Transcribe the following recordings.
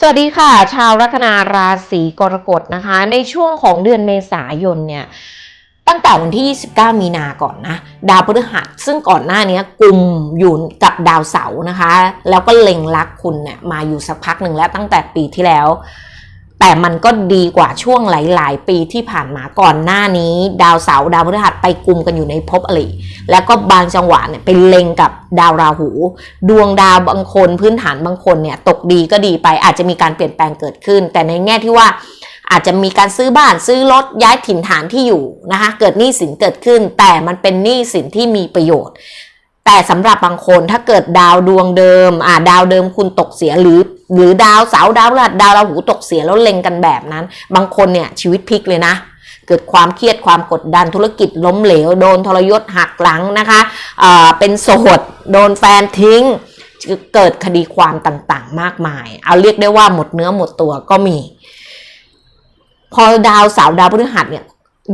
สวัสดีค่ะ ชาวลัคนาราศีกรกฎนะคะ ในช่วงของเดือนเมษายนเนี่ยตั้งแต่วันที่ 29 มีนาก่อนนะ ดาวพฤหัสซึ่งก่อนหน้านี้กลุ่มอยู่กับดาวเสาร์นะคะ แล้วก็เล็งรักคุณเนี่ยมาอยู่สักพักหนึ่งแล้วตั้งแต่ปีที่แล้ว แต่มันก็ดีกว่าช่วงหลาย ๆ ปีที่ผ่านมาก่อนหน้านี้ ดาวเสาร์ดาวพฤหัสไปกลุ่มกันอยู่ในภพอริแล้วก็บางจังหวะเนี่ยไปเล็งกับดาวราหู ดวงดาวบางคนพื้นฐานบางคนเนี่ยตกดีก็ดีไปอาจจะมีการเปลี่ยนแปลงเกิดขึ้น แต่ในแง่ที่ว่าอาจจะมีการซื้อบ้านซื้อรถย้ายถิ่นฐานที่อยู่นะคะเกิดหนี้สินเกิดขึ้น แต่มันเป็นหนี้สินที่มีประโยชน์ แต่สำหรับบางคนถ้าเกิดดาวดวงเดิมอ่าดาวเดิมคุณตกเสียหรือหรือดาวเสาดาวพฤหัสดาวราหูตกเสียแล้วเล็งกันแบบนั้น บางคนเนี่ยชีวิตพลิกเลยนะ เกิดความเครียดความกดดันธุรกิจล้มเหลว โดนทรยศหักหลังนะคะอ่าเป็นโสดโดนแฟนทิ้งเกิดคดีความต่างๆ มากมาย เอาเรียกได้ว่าหมดเนื้อหมดตัวก็มี พอดาวเสาดาวพฤหัสเนี่ย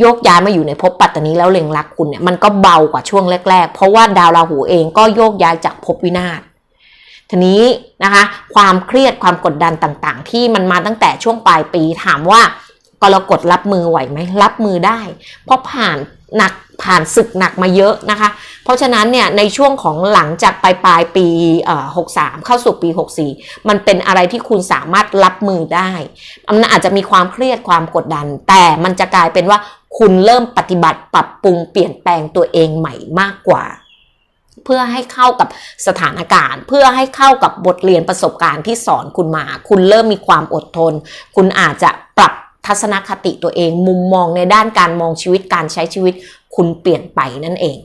ยกย้ายมาอยู่ในภพปัตตานีแล้วเล็งรักคุณเนี่ยมันก็เบากว่าช่วงแรก ๆ เพราะว่าดาวราหูเองก็โยกย้ายจากภพวินาศทีนี้นะคะความเครียดความกดดันต่างๆ ที่มันมาตั้งแต่ช่วงปลายปีถามว่ากรกฎรับมือไหวไหมรับมือได้ เพราะผ่านหนัก ผ่านศึกหนักมาเยอะนะคะ เพราะฉะนั้นเนี่ยในช่วงของหลังจากปลายปลายปี63 เข้าสู่ปี 64 มันเป็นอะไรที่คุณสามารถรับมือได้มันอาจจะมีความเครียดความกดดัน แต่มันจะกลายเป็นว่าคุณเริ่มปฏิบัติปรับปรุงเปลี่ยนแปลงตัวเองใหม่มากกว่า เพื่อให้เข้ากับสถานการณ์ เพื่อให้เข้ากับบทเรียนประสบการณ์ที่สอนคุณมา คุณเริ่มมีความอดทน คุณอาจจะปรับ ทัศนคติตัวเอง มุมมองในด้านการมองชีวิตการใช้ชีวิตคุณเปลี่ยนไปนั่นเอง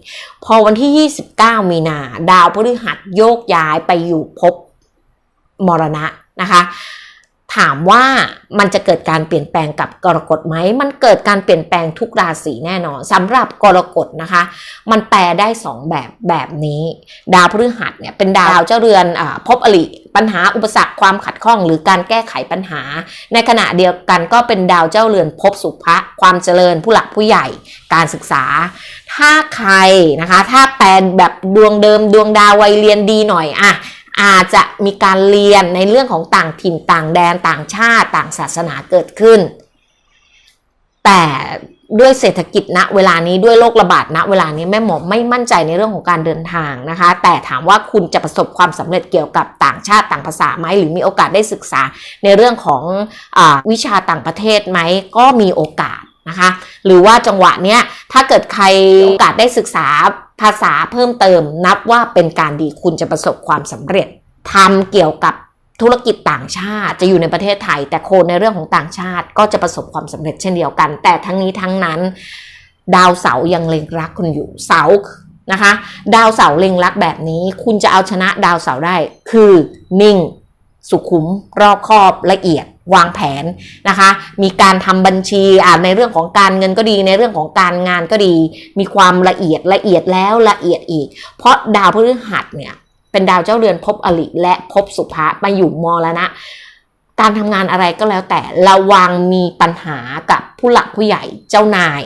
พอวันที่ 29 มีนา ดาวพฤหัสโยกย้ายไปอยู่ภพมรณะนะคะ ถามว่ามันจะเกิดการเปลี่ยนแปลงกับกรกฎไหม มันเกิดการเปลี่ยนแปลงทุกราศีแน่นอนสำหรับกรกฎนะคะ มันแปลได้ 2 แบบแบบนี้ ดาวพฤหัสเนี่ยเป็นดาวเจ้าเรือนอาภพอริปัญหาอุปสรรคความขัดข้อง หรือการแก้ไขปัญหา ในขณะเดียวกันก็เป็นดาวเจ้าเรือนภพสุภะความเจริญผู้หลักผู้ใหญ่การศึกษา ถ้าใครนะคะ ถ้าแปลแบบดวงเดิมดวงดาววัยเรียนดีหน่อยอะ อาจจะมีการเรียนในเรื่องของต่างถิ่นต่างแดนต่างชาติต่างศาสนาเกิดขึ้น แต่ด้วยเศรษฐกิจณเวลานี้ด้วยโรคระบาดณเวลานี้แม่หมอไม่มั่นใจในเรื่องของการเดินทางนะคะ แต่ถามว่าคุณจะประสบความสำเร็จเกี่ยวกับต่างชาติต่างภาษาไหมหรือมีโอกาสได้ศึกษาในเรื่องของอวิชาต่างประเทศไหมก็มีโอกาสนะคะ หรือว่าจังหวะเนี้ยถ้าเกิดใครโอกาสได้ศึกษา ภาษาเพิ่มเติมนับว่าเป็นการดีคุณจะประสบความสำเร็จทำเกี่ยวกับธุรกิจต่างชาติจะอยู่ในประเทศไทย แต่โคนในเรื่องของต่างชาติก็จะประสบความสำเร็จเช่นเดียวกัน แต่ทั้งนี้ทั้งนั้น ดาวเสายังเล็งรักคุณอยู่เสานะคะ ดาวเสาเล็งรักแบบนี้ คุณจะเอาชนะดาวเสาร์ได้ คือนิ่ง สุขุมรอบคอบละเอียด วางแผนนะคะ มีการทำบัญชีอ่าในเรื่องของการเงินก็ดี ในเรื่องของการงานก็ดี มีความละเอียดละเอียดแล้วละเอียดอีก เพราะดาวพฤหัสเนี่ยเป็นดาวเจ้าเรือนภพอริและภพสุภะมาอยู่มรณะ การทำงานอะไรก็แล้วแต่ระวังมีปัญหากับผู้หลักผู้ใหญ่เจ้านาย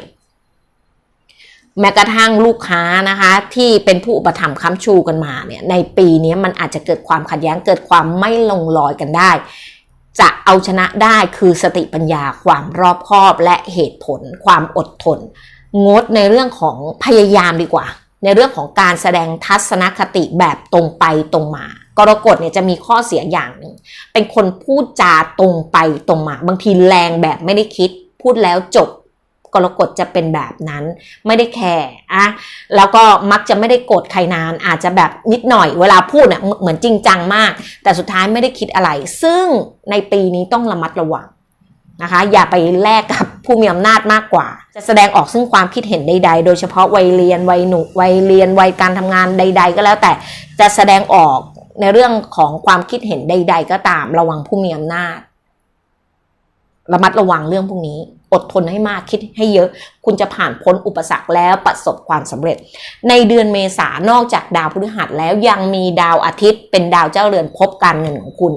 แม้กระทั่งลูกค้านะคะ ที่เป็นผู้อุปถัมภ์ค้ำชูกันมาเนี่ยในปีนี้มันอาจจะเกิดความขัดแย้งเกิดความไม่ลงรอยกันได้ จะเอาชนะได้คือสติปัญญาความรอบคอบและเหตุผล ความอดทน งดในเรื่องของพยายามดีกว่า ในเรื่องของการแสดงทัศนคติแบบตรงไปตรงมากรกฎเนี่ยจะมีข้อเสียอย่างหนึ่งเป็นคนพูดจาตรงไปตรงมา บางทีแรงแบบไม่ได้คิด พูดแล้วจบ กรกฎจะเป็นแบบนั้นไม่ได้แคร์อะแล้วก็มักจะไม่ได้โกรธใครนาน อาจจะแบบนิดหน่อยเวลาพูดเนี่ยเหมือนจริงจังมาก แต่สุดท้ายไม่ได้คิดอะไร ซึ่งในปีนี้ต้องระมัดระวังนะคะ อย่าไปแลกกับผู้มีอำนาจมากกว่า จะแสดงออกซึ่งความคิดเห็นใด ๆ โดยเฉพาะวัยเรียนวัยหนุ่มวัยเรียนวัยการทำงานใด ๆ ก็แล้วแต่จะแสดงออกในเรื่องของความคิดเห็นใด ๆ ก็ตามระวังผู้มีอำนาจ ระมัดระวังเรื่องพวกนี้ อดทนให้มากคิดให้เยอะ คุณจะผ่านพ้นอุปสรรคแล้วประสบความสำเร็จ ในเดือนเมษานอกจากดาวพฤหัสแล้วยังมีดาวอาทิตย์ เป็นดาวเจ้าเรือนภพการเงินของคุณ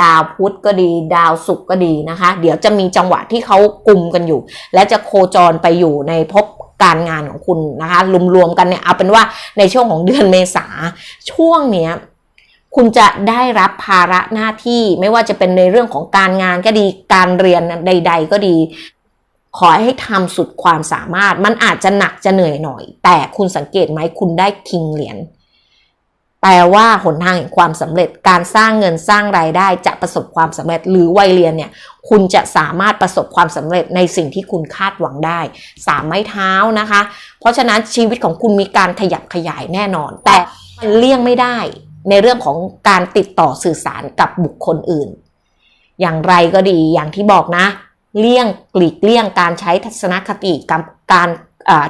ดาวพุธก็ดี ดาวศุกร์ก็ดีนะคะ เดี๋ยวจะมีจังหวะที่เขากลุ่มกันอยู่ และจะโคจรไปอยู่ในภพการงานของคุณนะคะรวมๆกันเนี่ยเอาเป็นว่าในช่วงของเดือนเมษาช่วงเนี้ย คุณจะได้รับภาระหน้าที่ไม่ว่าจะเป็นในเรื่องของการงานก็ดีการเรียนใด ๆ ก็ดี ขอให้ทำสุดความสามารถ มันอาจจะหนักจะเหนื่อยหน่อย แต่คุณสังเกตไหมคุณได้คิงเหรียญแปลว่าหนทางแห่งความสำเร็จการสร้างเงินสร้างรายได้จะประสบความสำเร็จหรือวัยเรียนเนี่ยคุณจะสามารถประสบความสำเร็จในสิ่งที่คุณคาดหวังได้สามไม้เท้านะคะ เพราะฉะนั้นชีวิตของคุณมีการขยับขยายแน่นอน แต่มันเลี่ยงไม่ได้ ในเรื่องของการติดต่อสื่อสารกับบุคคลอื่น อย่างไรก็ดีอย่างที่บอกนะ เลี่ยงกลีกเลี่ยงการใช้ทัศนคติกับการ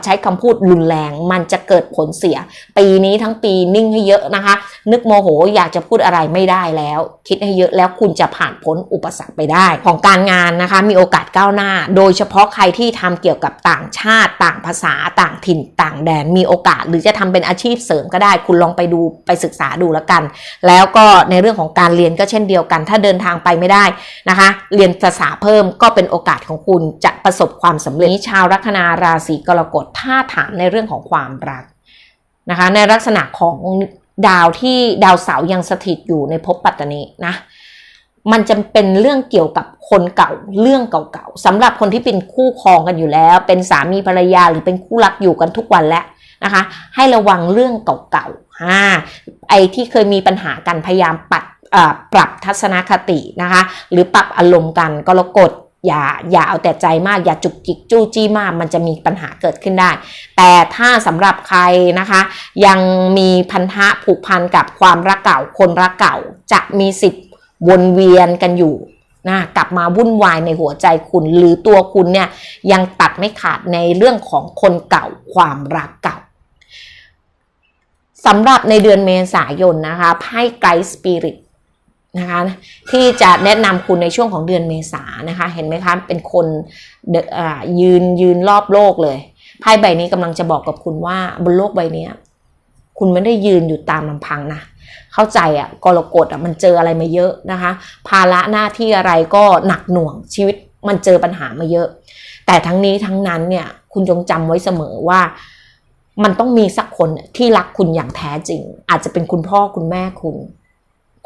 ใช้คำพูดรุนแรง มันจะเกิดผลเสีย ปีนี้ทั้งปีนิ่งให้เยอะนะคะ นึกโมโหอยากจะพูดอะไรไม่ได้แล้ว คิดให้เยอะแล้วคุณจะผ่านพ้นอุปสรรคไปได้ ของการงานนะคะ มีโอกาสก้าวหน้า โดยเฉพาะใครที่ทำเกี่ยวกับต่างชาติ ต่างภาษาต่างถิ่น ต่างแดนมีโอกาส หรือจะทำเป็นอาชีพเสริมก็ได้ คุณลองไปดูไปศึกษาดูแล้วกัน แล้วก็ในเรื่องของการเรียนก็เช่นเดียวกัน ถ้าเดินทางไปไม่ได้นะคะ เรียนภาษาเพิ่มก็เป็นโอกาสของคุณจะประสบความสำเร็จชาวลัคนาราศีกรกฎถ้าถามในเรื่องของความรักนะคะ ในลักษณะของดาวที่ดาวเสาร์ยังสถิตอยู่ในภพปัตตานีนะมันจะเป็นเรื่องเกี่ยวกับคนเก่าเรื่องเก่าๆสำหรับคนที่เป็นคู่ครองกันอยู่แล้ว เป็นสามีภรรยาหรือเป็นคู่รักอยู่กันทุกวันแล้วนะคะ ให้ระวังเรื่องเก่าๆอ่าไอ้ที่เคยมีปัญหากันพยายามปัดปรับทัศนคตินะคะ หรือปรับอารมณ์กันกรกฎ อย่าอย่าเอาแต่ใจมากอย่าจุกจิกจู้จี้มาก มันจะมีปัญหาเกิดขึ้นได้ แต่ถ้าสำหรับใครนะคะ ยังมีพันธะผูกพันกับความรักเก่าคนรักเก่า จะมีสิทธิ์วนเวียนกันอยู่นะกลับมาวุ่นวายในหัวใจคุณ หรือตัวคุณเนี่ยยังตัดไม่ขาดในเรื่องของคนเก่าความรักเก่าสำหรับในเดือนเมษายนนะคะไพ่ไกด์สปิริต นะคะที่จะแนะนำคุณในช่วงของเดือนเมษานะคะ เห็นไหมคะเป็นคนยืนยืนรอบโลกเลยไพ่ใบนี้กำลังจะบอกกับคุณว่าบนโลกใบนี้คุณไม่ได้ยืนอยู่ตามลำพังนะเข้าใจอะ่ะกรกฎอะมันเจออะไรมาเยอะนะคะ ภาระหน้าที่อะไรก็หนักหน่วงชีวิตมันเจอปัญหามาเยอะ แต่ทั้งนี้ทั้งนั้นเนี่ยคุณจงจำไว้เสมอว่ามันต้องมีสักคนที่รักคุณอย่างแท้จริง อาจจะเป็นคุณพ่อคุณแม่คุณ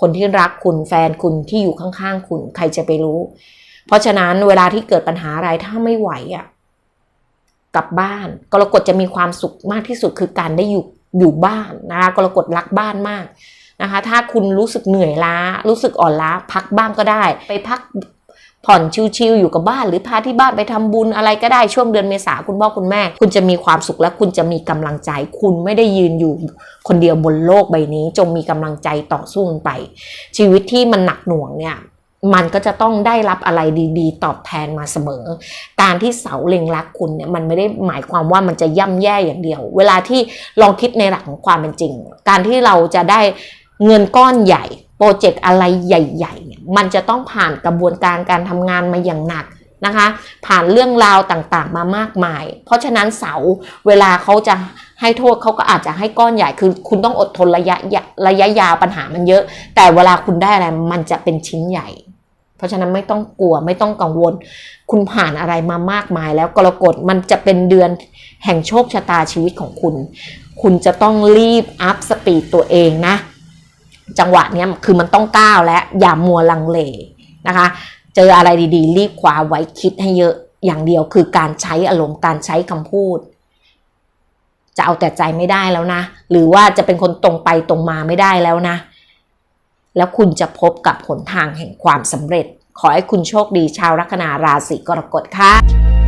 คนที่รักคุณแฟนคุณที่อยู่ข้างๆคุณใครจะไปรู้ เพราะฉะนั้นเวลาที่เกิดปัญหาอะไรถ้าไม่ไหวอะกลับบ้านกรกฎจะมีความสุขมากที่สุดคือการได้อยู่อยู่บ้านนะคะกรกฎรักบ้านมากนะคะ ถ้าคุณรู้สึกเหนื่อยล้า รู้สึกอ่อนล้า พักบ้างก็ได้ ไปพัก ผ่อนชิลๆอยู่กับบ้าน หรือพาที่บ้านไปทำบุญอะไรก็ได้ช่วงเดือนเมษาคุณพ่อคุณแม่ คุณจะมีความสุขและคุณจะมีกำลังใจ คุณไม่ได้ยืนอยู่คนเดียวบนโลกใบนี้ จงมีกำลังใจต่อสู้ไป ชีวิตที่มันหนักหน่วงเนี่ยมันก็จะต้องได้รับอะไรดีๆ ตอบแทนมาเสมอ การที่เสาเล็งรักคุณเนี่ยมันไม่ได้หมายความว่ามันจะย่ำแย่อย่างเดียว เวลาที่ลองคิดในหลักของความเป็นจริง การที่เราจะได้เงินก้อนใหญ่ รเจกต์อะไรใหญ่ๆ มันจะต้องผ่านกระบวนการการทำงานมาอย่างหนักนะคะ ผ่านเรื่องราวต่างๆ มามากมาย เพราะฉะนั้นเสาเวลาเขาจะให้โทษเขาก็อาจจะให้ก้อนใหญ่คือคุณต้องอดทนระยะยะระยะยาวปัญหามันเยอะ แต่เวลาคุณได้อะไรมันจะเป็นชิ้นใหญ่ เพราะฉะนั้นไม่ต้องกลัวไม่ต้องกังวล คุณผ่านอะไรมามากมาย แล้วกรกฎมันจะเป็นเดือนแห่งโชคชะตาชีวิตของคุณ คุณจะต้องรีบอัพสปีดตัวเองนะ จังหวะเนี้ยคือมันต้องก้าวและอย่ามัวลังเลนะคะ เจออะไรดีๆ รีบคว้าไว้คิดให้เยอะอย่างเดียวคือการใช้อารมณ์การใช้คำพูด จะเอาแต่ใจไม่ได้แล้วนะ หรือว่าจะเป็นคนตรงไปตรงมาไม่ได้แล้วนะ แล้วคุณจะพบกับหนทางแห่งความสำเร็จ ขอให้คุณโชคดีชาวลัคนาราศีกรกฎค่ะ